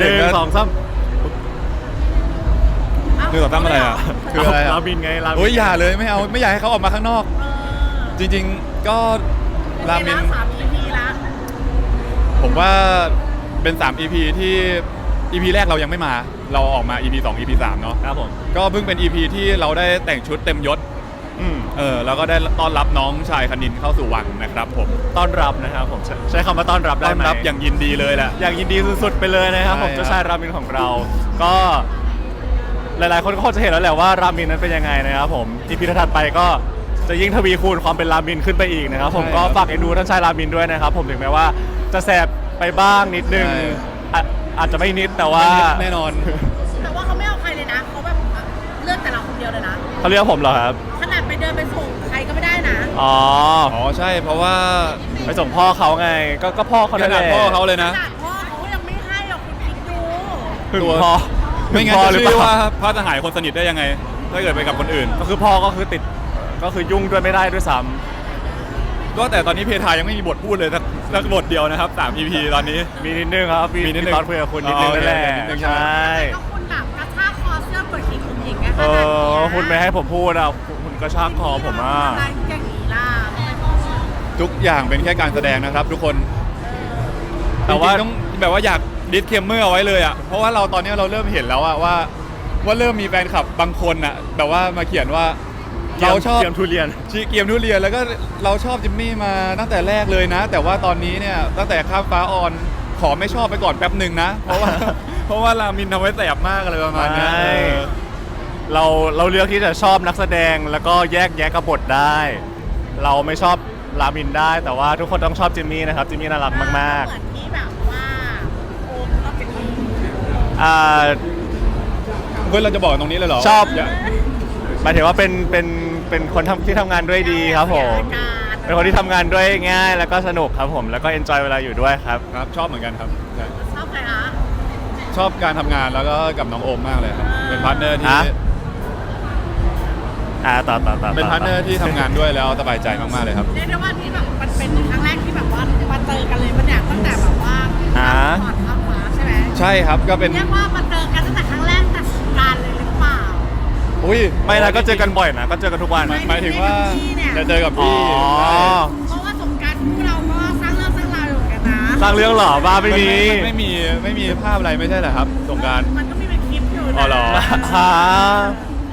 หนึ่นึ่งงสองสามหนึ่งสองสามอะไรอะคืออะไรอะราบินไงราบินโอ้ยอย่าเลยไม่เอาไม่อยากให้เขาออกมาข้างนอกเออจริง ๆก็รามินเป็ไงบ้งสาม EP ละผมว่าเป็น 3 EP ที่ EP แรกเรายังไม่มา เราออกมา EP 2 EP 3เนาะ ครับผม ก็เพิ่งเป็น EP ที่เราได้แต่งชุดเต็มยศอืม เออแล้วก็ได้ต้อนรับน้องชายคณินเข้าสู่วังนะครับ ผมต้อนรับนะครับผมใช้ใช้คำว่าต้อนรับได้ต้อนไหม รับอย่างยินดีเลยแหละ อย่างยินดีสุดๆไปเลยนะครับใช่ผมครับ เจ้าชายรามินของเรา ก็หลายๆ คนก็คงจะเห็นแล้วแหละว่ารามินนั้นเป็นยังไงนะครับผมอีพีถัดไปก็จะยิ่งทวีคูณความเป็นรามินขึ้นไปอีกนะครับผมก็ฝากเอ็นดูท่านชายรามินด้วยนะครับ ผมถึงแม้ว่าจะแสบไปบ้างนิดนึงอะอาจจะไม่นิดแต่ว่าแน่นอน แต่ว่าเขาไม่เอาใครเลยนะเขาแบบเลือกแต่เราคนเดียวเลยนะเขาเรียกผมเหรอครับขนาด ไปเดินไปส่งใครก็ไม่ได้นะ อ๋อ อ๋อใช่เพราะว่าไปส่งพ่อเขาไง ก็ก็พ่อเขาขนั่นแหนาดละพ่อเขาเลยขนะ นาดพ่อเขาก็ยังไม่ให้หรอกคุณคิดดูหึงตัว พ่อไม่งั้นหึพ่อจะหรือชื่อเปว่าล่าพระทหารคนสนิทได้ยังไง ถ้าเกิดไปกับคนอื่น ก็คือพ่อก็คือติดก็คือยุ่งด้วยไม่ได้ด้วยซ้ก็แต่ตอนนี้เพทายังไม่มีบทพูดเลยสักสักบทเดียวนะครับ3 EP ตอนนี้ำมีนิดนึงครับมีนิดนึงตอนคุยกับคุณนิดนึงอ๋อนั่นแหละโอเคนิดนึงใช่ใช่ไหมก็คุณแบบกระชากคอเสื้อเปิดขีดคุณหญิงไงเอขนาดเนี้อยคุณไม่ให้ผมพูดอะคุณ ก็ช่างคอผมอะอะไรอย่างนี้ล่ะทุกอย่างเป็นแค่การแสดงนะครับ ทุกคน แต่ว่าจริงๆต้องแบบว่าอยากดิสเคมเมอร์เอาไว้เลยอะ เพราะว่าเราตอนนี้เราเริ่มเห็นแล้วอะว่า ว่าเริ่มมีแฟนคลับบางคนอะแบบว่ามาเขียนว่า เราชอบเกียมทุเรียน ชีเกียมทุเรียนแล้วก็เราชอบจิมมี่มาตั้งแต่แรกเลยนะ แต่ว่าตอนนี้เนี่ยตั้งแต่ข้ามฟ้าออนขอไม่ชอบไปก่อนแป๊บหนึ่งนะ เพราะว่า เพราะว่ารามินทำไว้แสบมากอะไรประมาณเนี้ยใช่ เออ เราเราเลือกที่จะชอบนักแสดงแล้วก็แยกแยะกับบทได้ เราไม่ชอบรามินได้ แต่ว่าทุกคนต้องชอบจิมมี่นะครับจิมมี่น่ารักมากเหมือนที่แบบว่าโอมก็เป็นคนๆอ่า เฮ้ยเราจะบอกตรงนี้เลยเหรอชอบ ย่าหมายถึงว่าเป็นเป็นเป็นคนทำที่ทำงานด้วยดีครับผม เป็นคนที่ทำงานด้วยง่ายแล้วก็สนุกครับผม แล้วก็เอนจอยเวลาอยู่ด้วยครับ ครับชอบเหมือนกันครับใช่ชอบใครคะ ชอบการทำงานแล้วก็กับน้องโอมมากเลยครับ เป็นพาร์ทเนอร์ที่ฮะ อ่าต่อต่อต่อเป็นพาร์ทเนอร์ที่ทำงานด้วยแล้วสบายใจมากๆเลยครับ เรียกได้ว่านี่แบบมันเป็นครั้งแรกที่แบบว่ามาเจอกันเลยมันเนี่ยตั้งแต่แบบว่า ก่อนข้ามฟ้าใช่ไหมใช่ครับก็เป็นเรียกว่ามาเจอกันตั้งแต่ครั้งแรกแต่สงกรารเลยหรือเปล่า อุ้ยไม่นะก็เจอกันบ่อยนะก็เจอกันทุกวัน หมายหมายถึงว่าจะเจอกับอ๋อพี่ใช่เพราะว่าสงกรารคู่เราก็สร้างเรื่องสร้างราวอยู่เหมือนกันนะสร้างเรื่องเหรอบ้าไม่มี นไม่มีไม่มีภาพอะไรไม่ใช่เหรอครับสงกราร มันก็มีเป็นคลิปอยู่นะอ๋อเหรอฮะ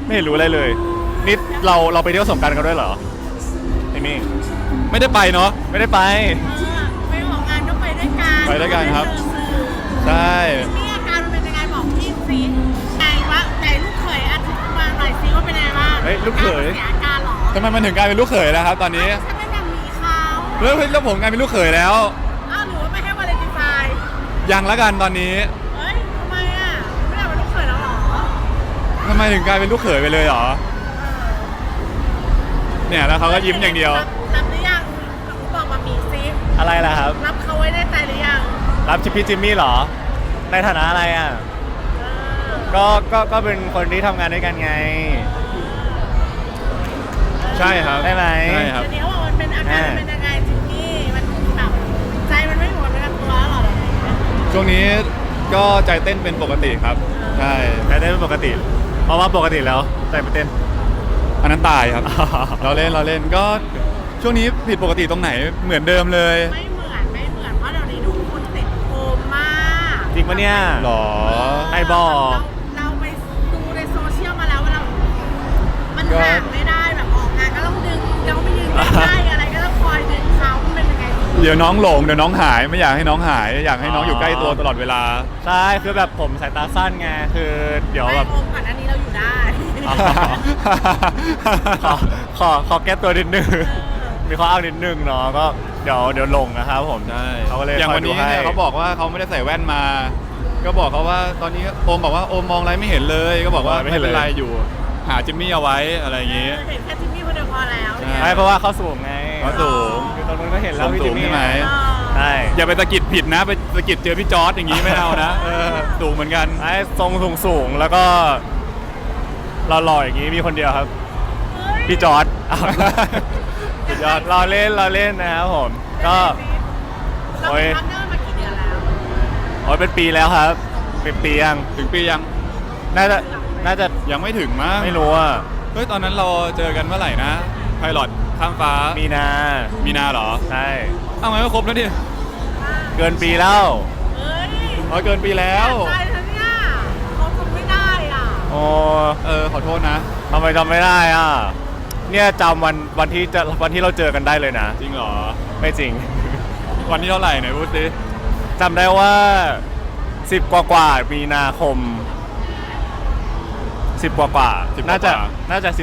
ไม่เห็นรู้อะไรเลยนี่ เราเราไปเที่ยวสงกรารกันด้วยเหรอไอ้มี่ไม่ได้ไปเนาะไม่ได้ไปเออไปออกงานก็ไปด้วยกันไปด้วยกันครับ ใช่นี่อาการมันเป็นยังไงบอกพี่สิไงวะไหนลูกเขยอธิบายมาหน่อยสิว่าเป็นยังไงบ้างเฮ้ยลูกเขยเสียอาการเหรอทำไมมันถึงกลายเป็นลูกเขยแล้วครับ ตอนนี้ฉันไม่แบบมีเขาแล้วเฮ้ยแล้วผมกลายเป็นลูกเขยแล้ว อ้าวหรือว่าไม่ให้วาเลนไทน์ยังละกันตอนนี้เฮ้ยทำไมอะไม่ได้เป็นลูกเขยแล้วเหรอทำไมถึงกลายเป็นลูกเขยไปเลยเหรอ เนี่ยแล้วเขาก็ยิ้มอย่างเดียว รับรับหรือยังบอกมามีซิอะไรล่ะครับ รับเขาไว้ในใจหรือยังรับชิปพี่จิมมี่เหรอ ในฐานะอะไรอะ เออก็ ก็ ก็เป็นคนที่ทำงานด้วยกันไง ใช่ครับได้ไหม ใช่ครับ เดี๋ยวนี้เขาบอกมันเป็นอาการมันเป็นยังไงจิมมี่มันแบบใจมันไม่หวนไปกับตัวแล้วเหรออะไรอย่างเงี้ย ช่วงนี้ก็ใจเต้นเป็นปกติครับ ใช่ใจเต้นเป็นปกติ เพราะว่าปกติแล้วใจไม่เต้น อันนั้นตายครับ เราเล่นเราเล่นก็ช่วงนี้ผิดปกติตรงไหนเหมือนเดิมเลยไม่เหมือนไม่เหมือนเพราะเดี๋ยวนี้ดูคุณติดโคมมากจริงปะเนี่ย หรอ ใครบอก เราเราไปดูในโซเชียลมาแล้วว่าเรา มันห่างไม่ได้แบบออกงานก็ต้องดึงเราไม่ยืนใกล้ๆอะไรก็ต้องคอยดึงเขามันเป็นยังไงเดี๋ยวน้องหลงเดี๋ยวน้องหายไม่อยากให้น้องหาย อยากให้น้องอยู่ใกล้ตัวตลอดเวลา ใช่ คือแบบผมสายตาสั้นไง คือเดี๋ยวไม่แบบโอมก่อนอันนี้เราอยู่ได้อ๋อ ขอขอขอแก้ตัวนิดนึง มีข้ออ้างนิดนึงเนาะก็เดี๋ยวเดี๋ยวลงนะครับผม ใช่เขาก็เลยอย่างควันนี้ดูให้เนี่ยเขาบอกว่าเขาไม่ได้ใส่แว่นมา ก็บอกเขาว่าตอนนี้โอมบอกว่าโอมมองอะไรไม่เห็นเลย ก็บอกว่าไม่เป็นไรอยู่ หาจิมมี่เอาไว้อะไรอย่างงี้ เห็นแค่จิมมี่คนเดียวพอแล้วใช่ใช่เพราะว่าเขาสูงไงเขาสูงคือตรงนู้นก็เห็นแล้วพี่สูจิงมมี่ใช่ไหม ใช่อย่าไปสะกิดผิดนะ ไปสะกิดเจอพี่จอร์ดอย่างงี้ไม่เอานะเออสูงเหมือนกัน ไอ้ทรงสูงสูงๆแล้วก็ หล่อๆอย่างนี้มีคนเดียวครับ พี่จอร์ดอ้าวพี่จอร์ดรอเล่นรอเล่นนะครับผม ก็เราโอ้ยเป็นพาร์ทเนอร์มากี่เดือนแล้วโอ้ยเป็นปีแล้วครับปปีปียังถึงปียังน่าจะน่าจะยังไม่ถึงมั้งไม่รู้อะเฮ้ยตอนนั้นเราเจอกันเมื่อไหร่นะไพลอตข้ามฟ้ามีนามีนาเหรอใช่เอาไงก็ครบแล้วดิเกินปีแล้วเอ้ยอ๋อเกินปีแล้ว ใช่แล้วเนี่ยเขาทำไม่ได้ อะโอ้เออขอโทษนะ ทำไมจำไม่ได้อะ เนี่ยจำวันวันที่จะวันที่เราเจอกันได้เลยนะ จริงเหรอ ไม่จริง วันที่เท่าไหร่ไหนพูดสิจำได้ว่า 10 กว่ากว่าๆมีนาคม 10 กว่ากว่าๆน่าจะน่าจะ 14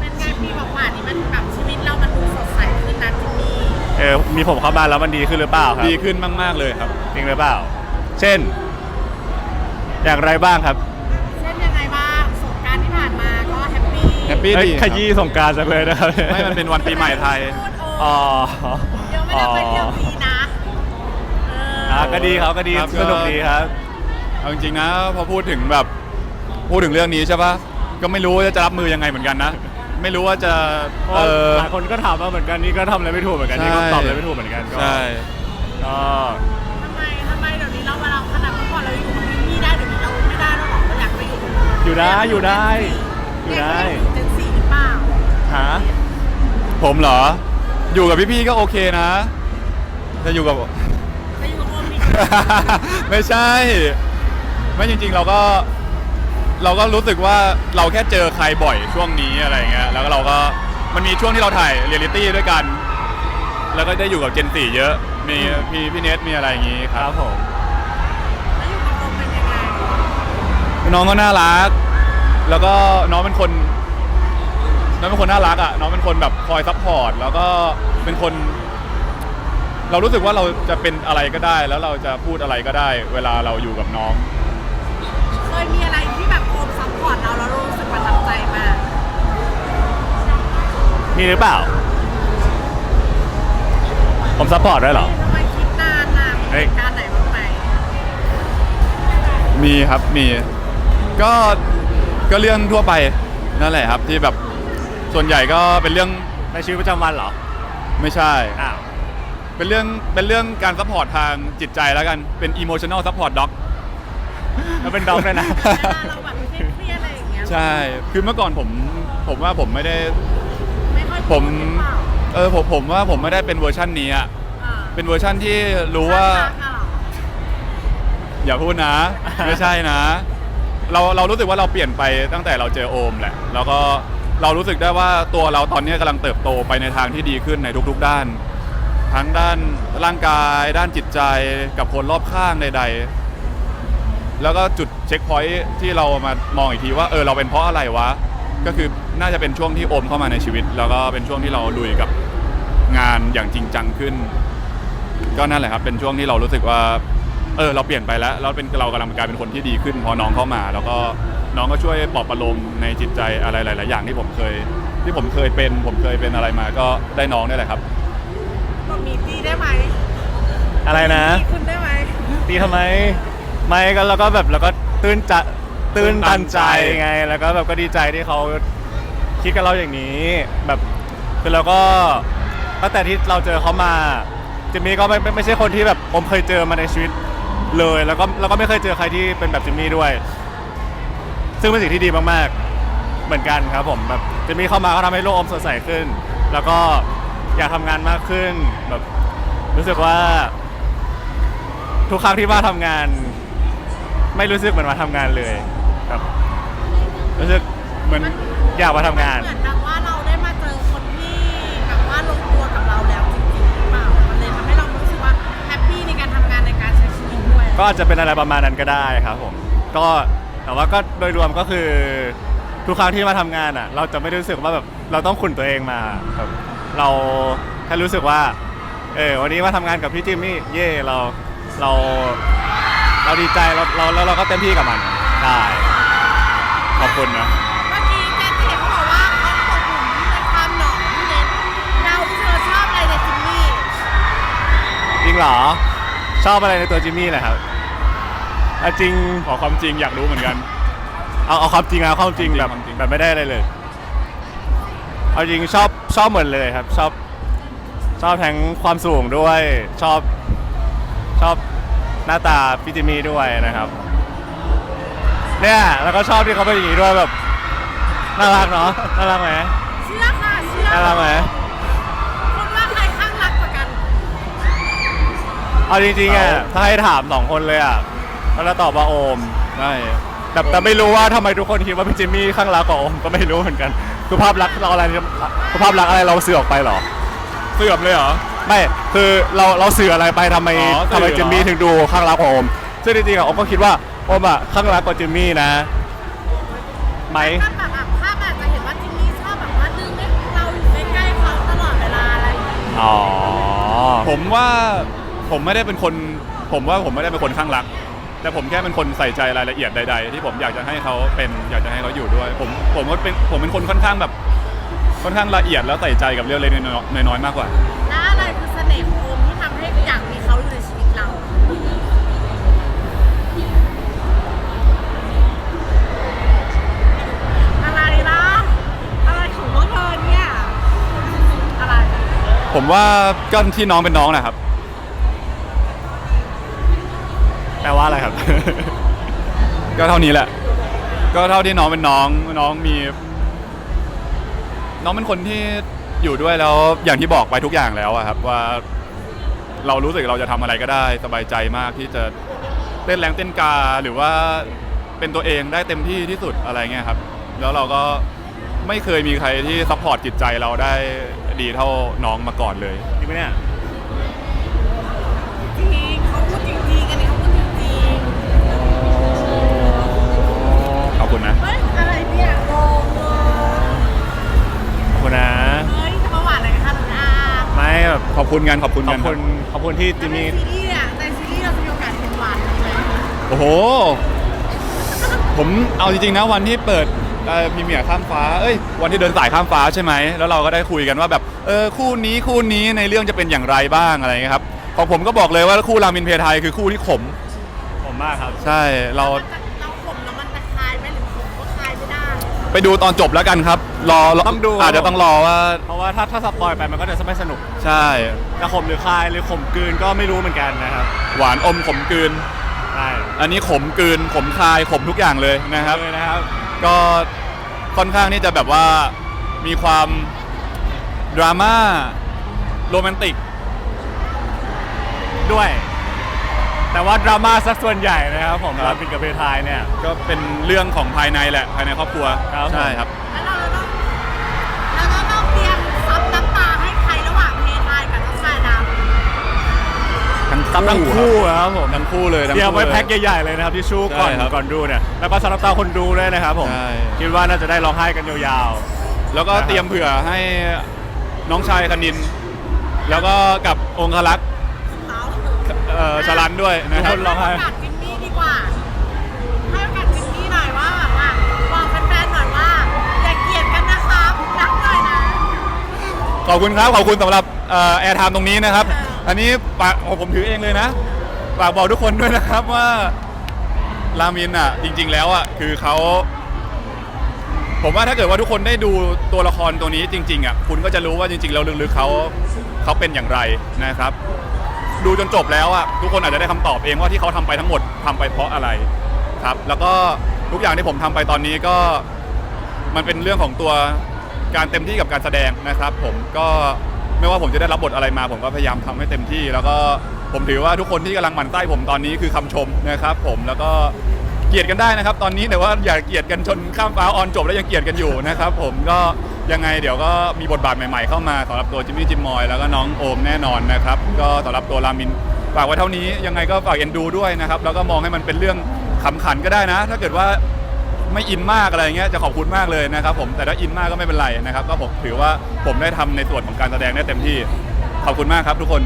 เป็นไงปีกว่าๆนี้มันแบบชีวิตเรามันดูสดใสขึ้นนะจิมมี่เออ มีผมเข้ามาแล้วมันดีขึ้นหรือเปล่าครับ ดีขึ้นมาก ๆ เลยครับ จริงหรือเปล่า เช่น อย่างไรบ้างครับ ปี้แฮปปี้เอ้ยดีขยี้สงกรารจังเลยนะครับไม่มันเป็นวันปีใหม่ไทย อ๋อเดี๋ยวไม่ได้ไปเที่ยวฟรีนะเออออะก็ดีครับก็ดีครับ สนุกดีครับ เอาจริงๆนะพอพูดถึงแบบพูดถึงเรื่องนี้ใช่ปะก็ไม่รู้ว่าจะรับมือยังไงเหมือนกันนะ ไม่รู้ว่าจะเพราะเออ หลายคนก็ถามมาเหมือนกันนี่ก็ทำอะไรไม่ถูกเหมือนกันนี่ก็ใช่ ตอบอะไรไม่ถูกเหมือนกันก็ใช่ ก็ ทำไมทำไมเดี๋ยวนี้เราเวลาขนาดเมื่อก่อนเราอยู่กับพี่ได้เดี๋ยวนี้เราไม่ได้แล้วหรอเราอยากไปอยู่อยู่ได้อยู่ได้อยู่ได้เจนสี่หรือเปล่า หาผมเหรอ อยู่กับพี่ๆก็โอเคนะจะอยู่กับไปอยู่กับโอมดีไม่ใช่ ไม่จริงๆเราก็ เราก็รู้สึกว่าเราแค่เจอใครบ่อยช่วงนี้อะไรเงี้ยแล้วก็เราก็มันมีช่วงที่เราถ่ายเรียลลิตี้ด้วยกัน แล้วก็ได้อยู่กับเจนสี่เยอะ มีพี่พี่เนทมีอะไรอย่างงี้คครัรับบผม แล้วอยู่กับโอมเป็นยังไงน้องก็น่ารัก แล้วก็น้องเป็นคน น้องเป็นคนน่ารักอะน้องเป็นคนแบบคอยซัพพอร์ตแล้วก็เป็นคน เรารู้สึกว่าเราจะเป็นอะไรก็ได้ แล้วเราจะพูดอะไรก็ได้ เวลาเราอยู่กับน้อง เคยมีอะไรที่แบบโอมซัพพอร์ตเราแล้วเรารู้สึกประทับใจมากมีหรือเปล่า ผมซัพพอร์ตด้วยเหรอ ทำไมคิดนานน่ะมีเฮ้เหยตุการณ์ไหนบ้างไหมมีครับมี ก็ก็เรื่องทั่วไปนั่นแหละครับที่แบบ ส่วนใหญ่ก็เป็นเรื่องในชีวิตประจำวันเหรอไม่ใช่ อ้าวเป็นเรื่องเป็นเรื่องการซัพพอร์ตทางจิตใจแล้วกันเป็น emotional support dog แล้วเป็นด็อกด้วยนะเวลาเราแบบเครียดๆอะไรอย่างเงี้ยใช่ คือเมื่อก่อนผมผมว่าผมไม่ได้ไม่ค่อยผมพูดหรือเปล่าเออผมผมว่าผมไม่ได้เป็นเวอร์ชันนี้อะอ่าเป็นเวอร์ชันที่รู้ว่าน่รักอะเหรออย่าพูดนะ ไม่ใช่นะ เราเรารู้สึกว่าเราเปลี่ยนไปตั้งแต่เราเจอโอมแหละ แล้วก็ เรารู้สึกได้ว่าตัวเราตอนนี้กำลังเติบโตไปในทางที่ดีขึ้นในทุกๆด้าน ทั้งด้านร่างกาย ด้านจิตใจกับคนรอบข้างใด ๆ แล้วก็จุดเช็คพอยท์ที่เรามามองอีกทีว่าเออเราเป็นเพราะอะไรวะ ก็คือน่าจะเป็นช่วงที่โอมเข้ามาในชีวิต แล้วก็เป็นช่วงที่เราลุยกับงานอย่างจริงจังขึ้น ก็นั่นแหละครับเป็นช่วงที่เรารู้สึกว่า เออเราเปลี่ยนไปแล้วเราเป็นเรากำลังกลายเป็นคนที่ดีขึ้นพอน้องเข้ามา แล้วก็น้องก็ช่วยปลอบประโลมในจิตใจอะไรหลาย ๆ อย่างที่ผมเคย ที่ผมเคยเป็น ผมเคยเป็นอะไรมาก็ได้น้องนี่แหละครับ บอกมีตีได้ไหมอะไรนะตีคุณได้ไหมตีทำไม ไม่ก็แล้วก็แบบแล้วก็ตื้นจะตื้นตันใจไง แล้วก็แบบก็ดีใจที่เขาคิดกับเราอย่างนี้ แบบคือเราก็ตั้งแต่ที่เราเจอเขามาจิมมี่ก็ไม่ไม่ไม่ใช่คนที่แบบผมเคยเจอมาในชีวิต เลยแล้วก็แล้วก็ไม่เคยเจอใครที่เป็นแบบจิมมี่ด้วย ซึ่งเป็นสิ่งที่ดีมากๆ เหมือนกันครับผมแบบจิมมี่เข้ามาก็ทำให้โลกอมสดใสขึ้น แล้วก็อยากทำงานมากขึ้นแบบรู้สึกว่า ทุกครั้งที่มาทำงาน ไม่รู้สึกเหมือนมาทำงานเลยครับ รู้สึกเหมือนอยากมาทำงาน เหมือนแบบ ก็อาจจะเป็นอะไรประมาณนั้นก็ได้ครับผมก็แต่ว่าก็โดยรวมก็คือทุกครั้งที่มาทำงานอะ เราจะไม่ได้รู้สึกว่าแบบเราต้องขุนตัวเองมาครับเราแค่รู้สึกว่าเออวันนี้มาทำงานกับพี่จิมมี่เย่เราเราเราดีใจเราเราแล้วเราก็เต็มที่กับมันได้ขอบคุณนะเมื่อกี้เจนเห็นเขาบอกว่าเขาตกหลุมในความหนองพี่เน็ตเราที่เราชอบอะไรในจิมมี่จริงเหรอ ชอบอะไรในตัวจิมมี่เลยครับอะจริงขอความจริงอยากรู้เหมือนกัน เอาเอาความจริงเอาความจริงแบบความจริง แบบไม่ได้อะไรเลย เอาจริงชอบชอบหมดเลยครับ ชอบ ชอบทั้งความสูงด้วย ชอบ ชอบหน้าตาพี่จิมมี่ด้วยนะครับ เนี่ยแล้วก็ชอบที่เขาเป็นอย่างนี้ด้วยแบบน่ารักเนาะน่ารักไหมเชื่อค่ะเชื่อน่ารักไหม เอาจริงๆอะถ้าให้ถามสองคนเลยอะก็จะตอบว่าโอมใช่แต่แต่ไม่รู้ว่าทำไมทุกคนคิดว่าพี่จิมมี่ข้างรักกว่าโอมก็ไม่รู้เหมือนกันคือภาพลักษณ์เราอะไรคือภาพลักษณ์อะไรเราสื่อออกไปเหรอ เสื่อมเลยเหรอ ไม่คือเราเราสื่ออะไรไปทำไมอ๋อสื่อทำไมเหรอจิมมี่ถึงดูข้างรักกว่าโอมซึ่งจริงๆอะโอมก็คิดว่าโอมอะข้างรักกว่าจิมมี่นะไหมถ้าแบบอะภาพอาจจะเห็นว่าจิมมี่ชอบแบบว่าดึงให้เราอยู่ใกล้ๆเขาตลอดเวลาอะไรอย่างเงี้ยอ๋อ ผมว่า ผมไม่ได้เป็นคน ผมว่าผมไม่ได้เป็นคนข้างรัก แต่ผมแค่เป็นคนใส่ใจรายละเอียดใด ๆ ที่ผมอยากจะให้เขาเป็นอยากจะให้เขาอยู่ด้วย ผมผมก็เป็นผมเป็นคนค่อนข้างแบบค่อนข้างละเอียดแล้วใส่ใจกับเรื่องเล็กๆน้อยๆมากกว่า และอะไรคือเสน่ห์ของโอมที่ทำให้อยากมีเขาอยู่ในชีวิตเรา อะไรนะอะไรของพวกเธอเนี่ย อะไร ผมว่าก็ที่น้องเป็นน้องนะครับ ลว่าอะไรครับ ก็เท่านี้แหละ ก็เท่าที่น้องเป็นน้องน้องมี น้องเป็นคนที่อยู่ด้วยแล้วอย่างที่บอกไปทุกอย่างแล้วอะครับ ว่า เรารู้สึกเราจะทำอะไรก็ได้ สบายใจมากที่จะเต้นแรงเต้นกาหรือว่าเป็นตัวเองได้เต็มที่ที่สุดอะไรเงี้ยครับ แล้วเราก็ไม่เคยมีใครที่ซัพพอร์ตจิตใจเราได้ดีเท่าน้องมาก่อนเลย จริงไหมเนี่ย คุณกันขอบคุณขอกับนคุณขอบคุณที่แล้จิวมในมี่ซีรีส์อะในซีรีส์เราจะมีโอกาสเห็นหวานไหมโอ้โห ผมเอาจริงๆนะวันที่เปิดพรีเมียร์ข้ามฟ้าเอ้ยวันที่เดินสายข้ามฟ้าใช่ไหมแล้วเราก็ได้คุยกันว่าแบบเออคู่นี้คู่นี้ในเรื่องจะเป็นอย่างไรบ้างอะไรเงี้ยครับของผมก็บอกเลยว่าคู่รามินเพทายคือคู่ที่ขมผมมากครับ ใช่เรามันจะ ได้ไปดูตอนจบแล้วกันครับ รอรต้องดู อาจจะต้องรอว่าเพราะว่าถ้าถ้าสปอยไปมันก็จะไม่สนุกใช่ จะขมหรือคายหรือขมกลืนก็ไม่รู้เหมือนกันนะครับหวานอมขมกลืน ใช่อันนี้ขมกลืนขมคายขมทุกอย่างเลยนะครับ เลยนะครับ ก็ค่อนข้างที่จะแบบว่ามีความดราม่าโรแมนติกด้วย แต่ว่าดราม่าสักส่วนใหญ่นะครับผมครับราบินกับเพทายเนี่ย ก็เป็นเรื่องของภายในแหละภายในครอบครัวครับ ใช่ครับ แล้วเราจะต้องเราจะต้องเตรียมซับน้ำตาให้ใครระหว่างเพทายกับน้องชายดำทั้งซับทั้งคู่ครับผมทั้งคู่เลยทั้งเตรียมคู่ไว้ลแพ็คใหญ่ๆเลยนะครับที่ชูก่อนใช่ครับก่อนดูเนี่ยแล้วก็สำหรับตาคนดูด้วยนะครับผมใช่ คิดว่าน่าจะได้ร้องไห้กันยาวแล้วก็นะครับเตรียมเผื่อให้น้องชายคณิน แล้วก็กับองคลักษ์ ด้วยนะครับทุกคนร้องไห้ให้โอกาสจิมมี่ดีกว่า ให้โอกาสจิมมี่หน่อยว่าแบบว่าบอกแฟนๆหน่อยว่าอย่าเกลียดกันนะครับรักหน่อยนะ ขอบคุณครับ ขอบคุณสำหรับแอร์ไทม์ตรงนี้นะครับ อันนี้ฝากโอ้ผมถือเองเลยนะฝากบอกทุกคนด้วยนะครับว่ารามินอะ จริง ๆ แล้วอะคือเขาผมว่าถ้าเกิดว่าทุกคนได้ดูตัวละครตัวนี้จริงๆอะคุณก็จะรู้ว่าจริง ๆ แล้วลึกๆเขาเขาเป็นอย่างไรนะครับ ดูจนจบแล้วอะทุกคนอาจจะได้คำตอบเองว่าที่เขาทำไปทั้งหมดทำไปเพราะอะไรครับ แล้วก็ทุกอย่างที่ผมทำไปตอนนี้ก็มันเป็นเรื่องของตัวการเต็มที่กับการแสดงนะครับ ผมก็ไม่ว่าผมจะได้รับบทอะไรมา ผมก็พยายามทำให้เต็มที่ แล้วก็ผมถือว่าทุกคนที่กำลังหมั่นไส้ผมตอนนี้คือคำชมนะครับ ผมแล้วก็เกลียดกันได้นะครับ ตอนนี้แต่ว่าอย่าเกลียดกันจนข้ามฟ้าออนจบแล้วยังเกลียดกันอยู่นะครับ ผมก็ ยังไงเดี๋ยวก็มีบทบาทใหม่ๆเข้ามาสำหรับตัวจิมมี่จิมมอยแล้วก็น้องโอมแน่นอนนะครับก็สำหรับตัวรามินฝากไว้เท่านี้ยังไงก็ฝากเอ็นดูด้วยนะครับแล้วก็มองให้มันเป็นเรื่องขำขันก็ได้นะ ถ้าเกิดว่าไม่อินมากอะไรเงี้ยจะขอบคุณมากเลยนะครับผมแต่ถ้าอินมากก็ไม่เป็นไรนะครับก็ผมถือว่าผมได้ทำในส่วนของการแสดงได้เต็มที่ขอบคุณมากครับทุกคน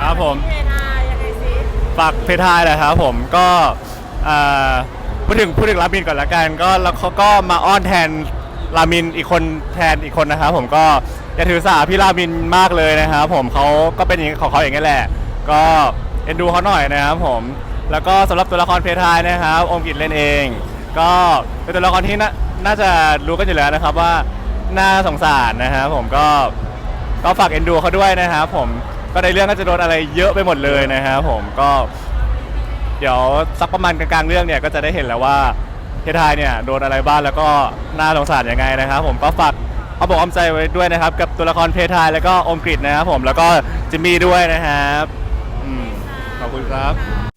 ครับผมฝากเพทายแหละครับผมก็พูดถึงพูดถึงรามินก่อนละกันก็แล้วเขาก็มาอ้อนแทน รามินอีกคนแทนอีกคนนะครับผมก็อย่าถือสาพี่รามินมากเลยนะครับผมเขาก็เป็นอย่างของเขาอย่างนี้แหละ ก็เอ็นดูเขาหน่อยนะครับผมแล้วก็สำหรับตัวละครเพทายนะครับอมกิจเล่นเอง ก็เป็นตัวละครที่น่าจะรู้กันอยู่แล้วนะครับว่าน่าสงสารนะครับผมก็ก็ฝากเอ็นดูเขาด้วยนะครับผมก็ในเรื่องน่าจะโดนอะไรเยอะไปหมดเลยนะครับผมก็ เดี๋ยวสักประมาณกลางๆเรื่องเนี่ยก็จะได้เห็นแล้วว่า เททายเนี่ยโดนอะไรบ้างแล้วก็น่าสงสารยังไงนะครับ ผมก็ฝากเอาบอกอมใจไว้ด้วยนะครับ กับตัวละครเพทายแล้วก็อมกริดนะครับผมแล้วก็จิมมี่ด้วยนะครับอืมขอบคุณครับ